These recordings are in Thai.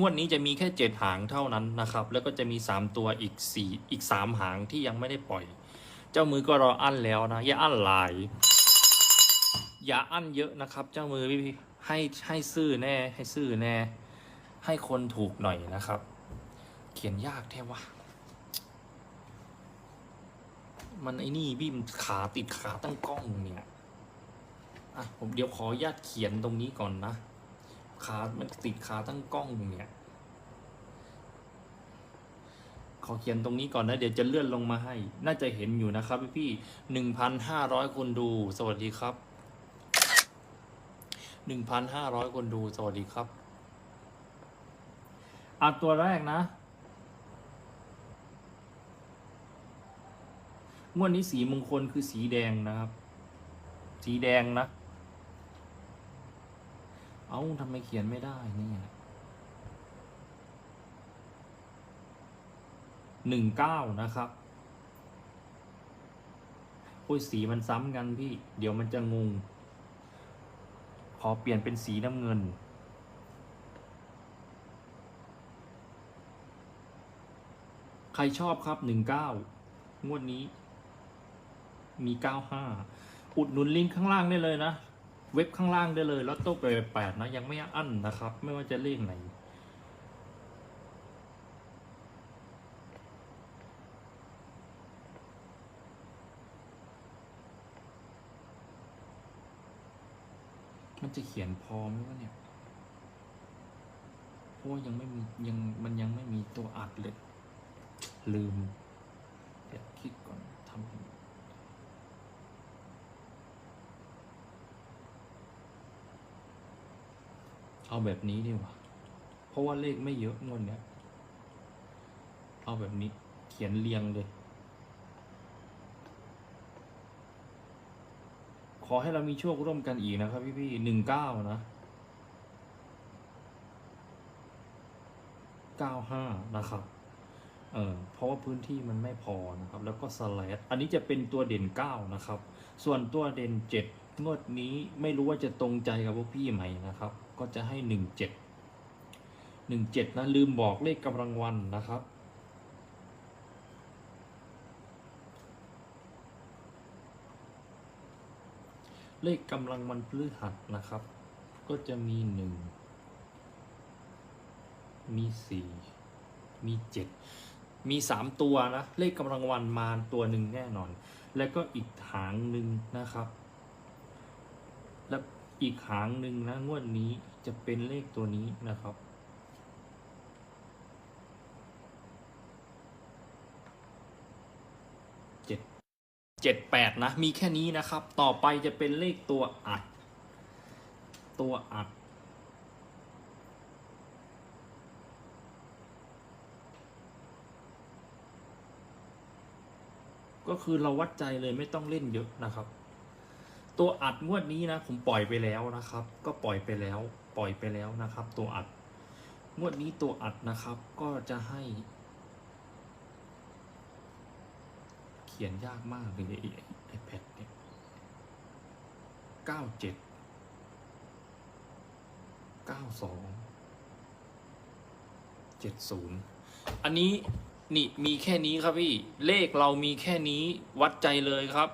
งวดนี้จะมีแค่เจ็ดหางเท่านั้นนะครับ แล้วก็จะมีสามตัวอีกสี่อีกสามหางที่ยังไม่ได้ปล่อย เจ้ามือก็รออั้นแล้วนะ อย่าอั้นหลาย อย่าอั้นเยอะนะครับ เจ้ามือพี่ให้ให้ซื่อแน่ให้ซื่อแน่ ให้คนถูกหน่อยนะครับ เขียนยากแท้วะมันไอ้นี่พี่มขาติดขาตั้งกล้องเนี่ย อะผมเดี๋ยวขออนุญาตเขียนตรงนี้ก่อนนะ ขามันติดขาตั้งกล้องเนี่ย ขอเขียนตรงนี้ก่อนนะ เดี๋ยวจะเลื่อนลงมาให้ น่าจะเห็นอยู่นะครับพี่พี่หนึ่งพันห้าร้อยคนดู สวัสดีครับหนึ่งพันห้าร้อยคนดู สวัสดีครับอะตัวแรกนะงวดนี้สีมงคลคือสีแดงนะครับ สีแดงนะ เอ้าทำไมเขียนไม่ได้นี่หนึ่งเก้านะครับโอ้ยสีมันซ้ำกันพี่ เดี๋ยวมันจะงง ขอเปลี่ยนเป็นสีน้ำเงิน ใครชอบครับหนึ่งเก้างวดนี้ มีเก้าห้าอุดหนุนลิงก์ข้างล่างได้เลยนะ เว็บข้างล่างได้เลยลอตโต้แปดแปดนะ ยังไม่อั้นนะครับ ไม่ว่าจะเลขไหน มันจะเขียนพอไหมวะเนี่ยเพราะยังไม่มียังมันยังไม่มีตัวอัดเลย ลืม เดี๋ยวคิดก่อนทำ เอาแบบนี้ดีกว่า เพราะว่าเลขไม่เยอะงวดเนี้ย เอาแบบนี้เขียนเรียงเลย ขอให้เรามีโชคร่วมกันอีกนะครับ พี่พี่หนึ่งเก้านะเก้าห้านะครับ เออเพราะว่าพื้นที่มันไม่พอนะครับ แล้วก็สแลดอันนี้จะเป็นตัวเด่นเก้านะครับ ส่วนตัวเด่นเจ็ดงวดนี้ไม่รู้ว่าจะตรงใจกับพวกพี่ไหมนะครับ ก็จะให้หนึ่งเจ็ดหนึ่งเจ็ดนะลืมบอกเลขกำลังวันนะครับเลขกำลังวันพฤหัสนะครับ ก็จะมีหนึ่งมีสี่มีเจ็ดมีสามตัวนะ เลขกำลังวันมาตัวหนึ่งแน่นอน แล้วก็อีกหางหนึ่งนะครับ อีกหางหนึ่งนะงวดนี้จะเป็นเลขตัวนี้นะครับ เจ็ดเจ็ดแปดนะ มีแค่นี้นะครับ ต่อไปจะเป็นเลขตัวอัด ตัวอัดก็คือเราวัดใจเลยไม่ต้องเล่นเยอะนะครับ ตัวอัดงวดนี้นะ ผมปล่อยไปแล้วนะครับ ก็ปล่อยไปแล้ว ปล่อยไปแล้วนะครับ ตัวอัด งวดนี้ตัวอัดนะครับ ก็จะให้ เขียนยากมากเลยไอแพดเนี่ยเก้าเจ็ดเก้าสองเจ็ดศูนย์อันนี้นี่มีแค่นี้ครับพี่ เลขเรามีแค่นี้วัดใจเลยครับ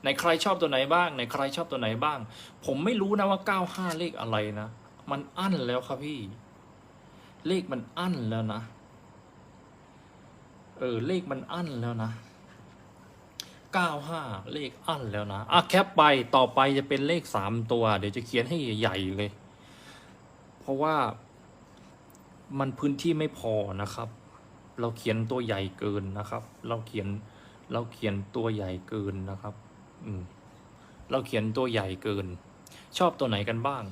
ไหนใครชอบตัวไหนบ้างไหนใครชอบตัวไหนบ้าง ผมไม่รู้นะว่า 95 เลขอะไรนะ มันอั้นแล้วครับพี่ เลขมันอั้นแล้วนะ เออเลขมันอั้นแล้วนะ 95 เลขอั้นแล้วนะอะแคปไปต่อไปจะเป็นเลข 3 ตัว เดี๋ยวจะเขียนให้ใหญ่ๆเลย เพราะว่ามันพื้นที่ไม่พอนะครับ เราเขียนตัวใหญ่เกินนะครับ เราเขียนเราเขียนตัวใหญ่เกินนะครับ อืม เราเขียนตัวใหญ่เกิน ชอบตัวไหนกันบ้าง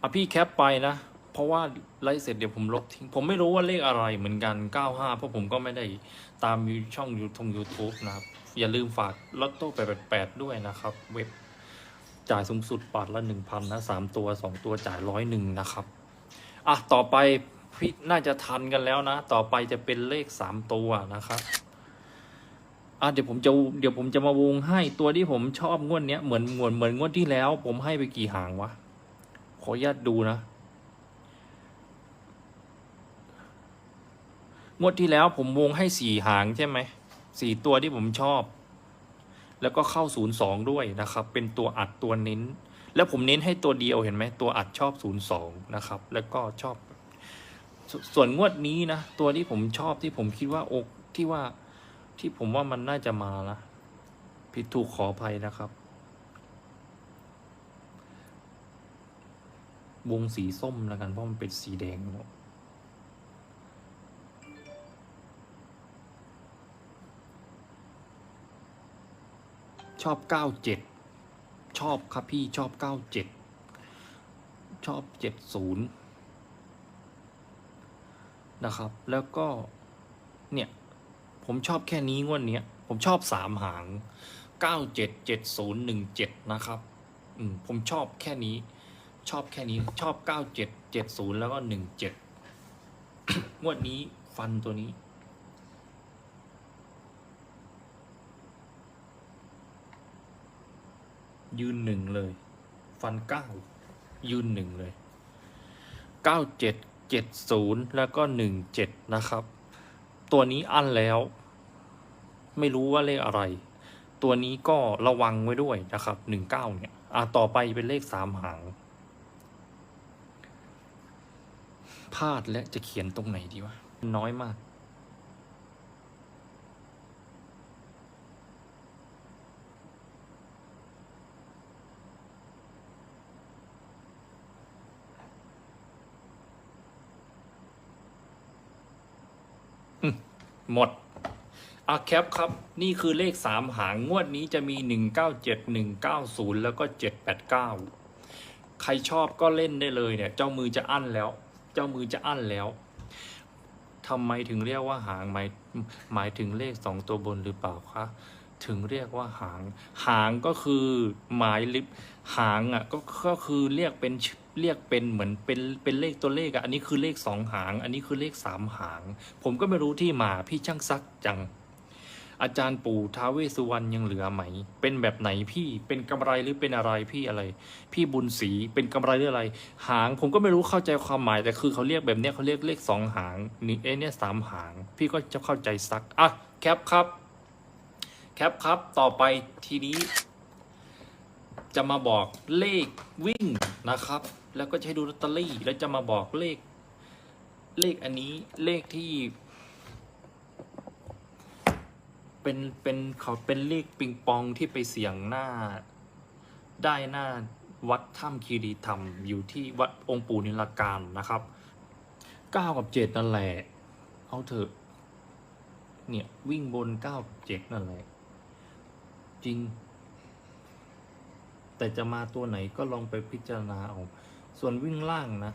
อะพี่แคปไปนะ เพราะว่าไลฟ์เสร็จเดี๋ยวผมลบทิ้ง ผมไม่รู้ว่าเลขอะไรเหมือนกัน 95 เพราะผมก็ไม่ได้ตามช่องยูทง YouTube นะครับ อย่าลืมฝากลอตโต้888 ด้วยนะครับ เว็บจ่ายสูงสุดบาทละ 1,000นะ3ตัว 2 ตัวจ่ายร้อยหนึ่งนะครับ อะ ต่อไปพี่น่าจะทันกันแล้วนะ ต่อไปจะเป็นเลข 3 ตัวนะครับ อะเดี๋ยวผมจะเดี๋ยวผมจะมาวงให้ตัวที่ผมชอบงวดเนี้ยเหมือนเหมือนเหมือนงวดที่แล้ว ผมให้ไปกี่หางวะขออนุญาตดูนะงวดที่แล้วผมวงให้สี่หางใช่ไหมสี่ตัวที่ผมชอบ แล้วก็เข้าศูนย์สองด้วยนะครับ เป็นตัวอัดตัวเน้น แล้วผมเน้นให้ตัวเดียวเห็นไหมตัวอัดชอบศูนย์สองนะครับ แล้วก็ชอบ ส่วนงวดนี้นะ ตัวที่ผมชอบที่ผมคิดว่าอกที่ว่า ที่ผมว่ามันน่าจะมานะผิดถูกขออภัยนะครับ วงสีส้มแล้วกัน เพราะมันเป็นสีแดงชอบเก้าเจ็ดชอบครับพี่ชอบเก้าเจ็ดชอบเจ็ดศูนย์นะครับ แล้วก็ เนี่ย ผมชอบแค่นี้งวดเนี้ย ผมชอบสามหางเก้าเจ็ดเจ็ดศูนย์หนึ่งเจ็ดนะครับ อืมผมชอบแค่นี้ ชอบแค่นี้ชอบเก้าเจ็ดเจ็ดศูนย์แล้วก็หนึ่งเจ็ดงวดนี้ฟันตัวนี้ ยืนหนึ่งเลย ฟันเก้ายืนหนึ่งเลยเก้าเจ็ดเจ็ดศูนย์แล้วก็หนึ่งเจ็ดนะครับ ตัวนี้อั้นแล้ว ไม่รู้ว่าเลขอะไร ตัวนี้ก็ระวังไว้ด้วยนะครับหนึ่งเก้าเนี่ย อะต่อไปเป็นเลขสามหางพลาดและจะเขียนตรงไหนดีวะ น้อยมาก หมดอาแคปครับ นี่คือเลขสามหางงวดนี้จะมีหนึ่งเก้าเจ็ดหนึ่งเก้าศูนย์แล้วก็เจ็ดแปดเก้าใครชอบก็เล่นได้เลยเนี่ย เจ้ามือจะอั้นแล้ว เจ้ามือจะอั้นแล้วทำไมถึงเรียกว่าหางหมายหมายถึงเลขสองตัวบนหรือเปล่าคะ ถึงเรียกว่าหาง หางก็คือหมายลิบหางอะก็ก็คือเรียกเป็นเรียกเป็นเหมือนเป็นเป็นเลขตัวเลขอะอันนี้คือเลขสองหาง อันนี้คือเลขสามหาง ผมก็ไม่รู้ที่มาพี่ช่างซักจัง อาจารย์ปู่ท้าเวสุวรรณยังเหลือไหม เป็นแบบไหนพี่เป็นกำไรหรือเป็นอะไรพี่อะไร พี่บุญศรีเป็นกำไรหรืออะไร หางผมก็ไม่รู้เข้าใจความหมายแต่คือเขาเรียกแบบเนี้ยเขาเรียกเลขสองหางนี่เอ้เนี่ยสามหาง พี่ก็จะเข้าใจซักอะแคปครับ แคปครับ ต่อไปทีนี้ จะมาบอกเลขวิ่งนะครับ แล้วก็จะให้ดูลอตเตอรี่ แล้วจะมาบอกเลข เลขอันนี้เลขที่ เป็นเป็นเขาเป็นเลขปิงปองที่ไปเสี่ยงหน้า ได้หน้าวัดถ้ำคีรีธรรม อยู่ที่วัดองค์ปู่นิลการนะครับเก้ากับเจ็ดนั่นแหละ เอาเถอะ เนี่ย วิ่งบนเก้ากับเจ็ดนั่นแหละ จริง แต่จะมาตัวไหนก็ลองไปพิจารณาเอา ส่วนวิ่งล่างนะ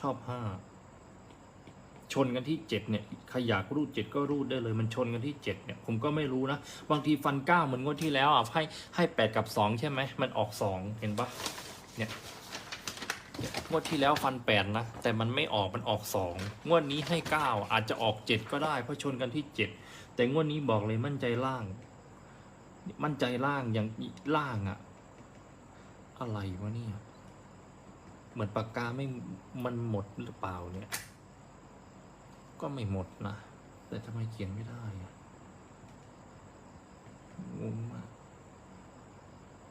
ชอบห้าชนกันที่เจ็ดเนี่ยใครอยากรูดเจ็ดก็รูดได้เลยมันชนกันที่เจ็ดเนี่ยผมก็ไม่รู้นะ บางทีฟันเก้าเหมือนงวดที่แล้วอะให้ให้แปดกับสองใช่ไหมมันออกสองเห็นปะเนี่ยเนี่ยงวดที่แล้วฟันแปดนะ แต่มันไม่ออกมันออกสองงวดนี้ให้เก้าอาจจะออกเจ็ดก็ได้เพราะชนกันที่เจ็ดแต่งวดนี้บอกเลยมั่นใจล่าง มั่นใจล่างอย่างล่างอะอะไรวะเนี่ย เหมือนปากกาไม่มันหมดหรือเปล่าเนี่ย ก็ไม่หมดนะ แต่ทำไมเขียนไม่ได้อะงงมาก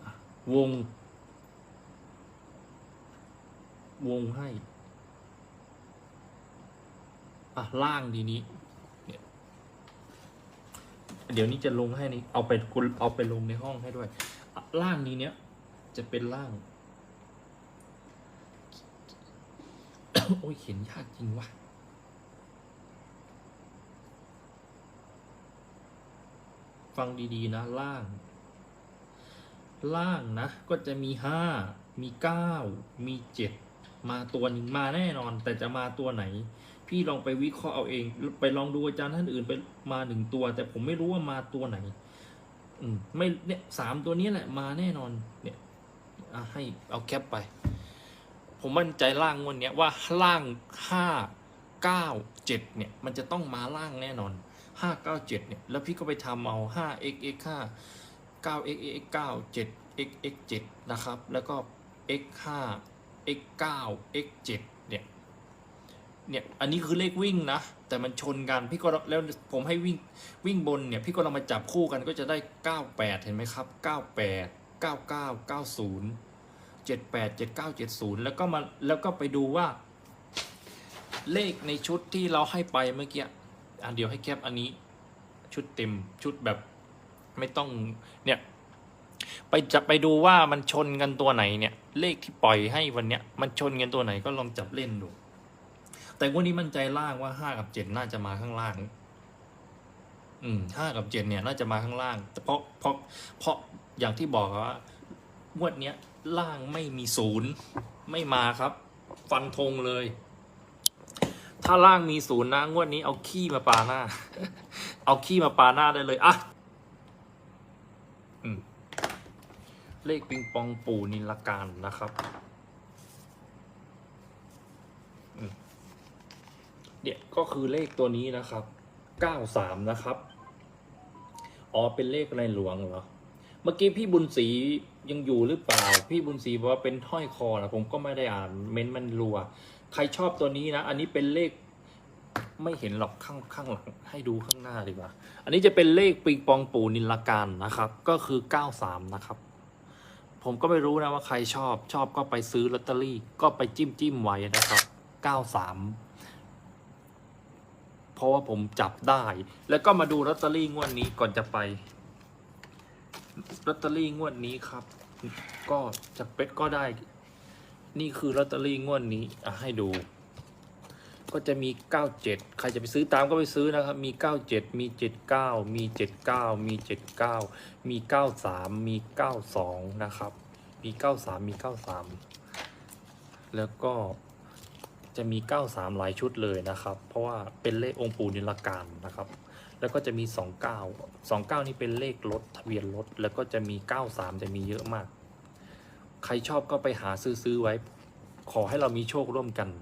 อะวง วงให้ อะ ล่างดีนี้ เดี๋ยวนี้จะลงให้นี่เอาไปคุณเอาไปลงในห้องให้ด้วยอะล่างนี้เนี้ยจะเป็นล่าง โอ้ยเขียนยากจริงวะฟังดีๆนะล่าง ล่างนะ ก็จะมีห้ามีเก้ามีเจ็ดมาตัวหนึ่งมาแน่นอน แต่จะมาตัวไหน พี่ลองไปวิเคราะห์เอาเอง ไปลองดูอาจารย์ท่านอื่นไปมาหนึ่งตัว แต่ผมไม่รู้ว่ามาตัวไหน อืมไม่เนี่ยสามตัวนี้แหละมาแน่นอน เนี่ยให้เอาแคปไป ผมมั่นใจล่างงวันเนี้ยว่าล่างห้าเก้าเจ็ดเนี่ย มันจะต้องมาล่างแน่นอนห้าเก้าเจ็ดเนี่ย แล้วพี่ก็ไปทำเอาห้า x x ห้าเก้า x x เก้าเจ็ด x x เจ็ดนะครับ แล้วก็ x ห้า x เก้า x เจ็ด เนี่ยอันนี้คือเลขวิ่งนะ แต่มันชนกันพี่ก็แล้วผมให้วิ่งวิ่งบนเนี่ยพี่ก็ลองมาจับคู่กันก็จะได้ 98 เห็นไหมครับ 98 99 90 78 79 70 แล้วก็มาแล้วก็ไปดูว่า เลขในชุดที่เราให้ไปเมื่อกี้อะเดี๋ยวให้แคปอันนี้ชุดเต็มชุดแบบไม่ต้องเนี่ยไปจะไปดูว่ามันชนกันตัวไหนเนี่ย เลขที่ปล่อยให้วันเนี้ยมันชนกันตัวไหนก็ลองจับเล่นดู แต่วันนี้มั่นใจล่างว่าห้ากับเจ็ดน่าจะมาข้างล่าง อืมห้ากับเจ็ดเนี่ย น่าจะมาข้างล่าง แต่เพราะเพราะเพราะอย่างที่บอกว่างวดเนี้ยล่างไม่มีศูนย์ไม่มาครับ ฟันธงเลย ถ้าล่างมีศูนย์นะงวดนี้เอาขี้มาปาหน้า เอาขี้มาปาหน้าได้เลยอะอืมเลขปิงปองปูนิลการนะครับอืม เนี่ยก็คือเลขตัวนี้นะครับ 93 นะครับ อ๋อ เป็นเลขในหลวงเหรอ เมื่อกี้พี่บุญศรียังอยู่หรือเปล่า พี่บุญศรีบอกว่าเป็นห้อยคอนะผมก็ไม่ได้อ่านเม้นต์มันรัว ใครชอบตัวนี้นะ อันนี้เป็นเลขไม่เห็นหรอกข้างข้างหลังให้ดูข้างหน้าดีกว่า อันนี้จะเป็นเลขปิงปองปูนิลการนะครับ ก็คือ 93 นะครับ ผมก็ไม่รู้นะว่าใครชอบชอบก็ไปซื้อลอตเตอรี่ ก็ไปจิ้มจิ้มไว้นะครับ 93 ราะว่าผมจับได้ แล้วก็มาดูลอตเตอรี่งวดนี้ก่อนจะไปลอตเตอรี่งวดนี้ครับ ก็จะเป็ดก็ได้ นี่คือลอตเตอรี่งวดนี้อะให้ดู ก็จะมี 97 ใครจะไปซื้อตามก็ไปซื้อนะครับ มี 97 มี 79 มี 79 มี 79 มี 93 มี 92 นะครับ มี 93 มี 93 แล้วก็ จะมี 93 หลายชุดเลยนะครับ เพราะว่าเป็นเลของค์ปู่นิลการนะครับ แล้วก็จะมี 29 29 นี่เป็นเลขรถทะเบียนรถ แล้วก็จะมี 93 จะมีเยอะมาก ใครชอบก็ไปหาซื้อซื้อไว้ ขอให้เรามีโชคร่วมกันนะ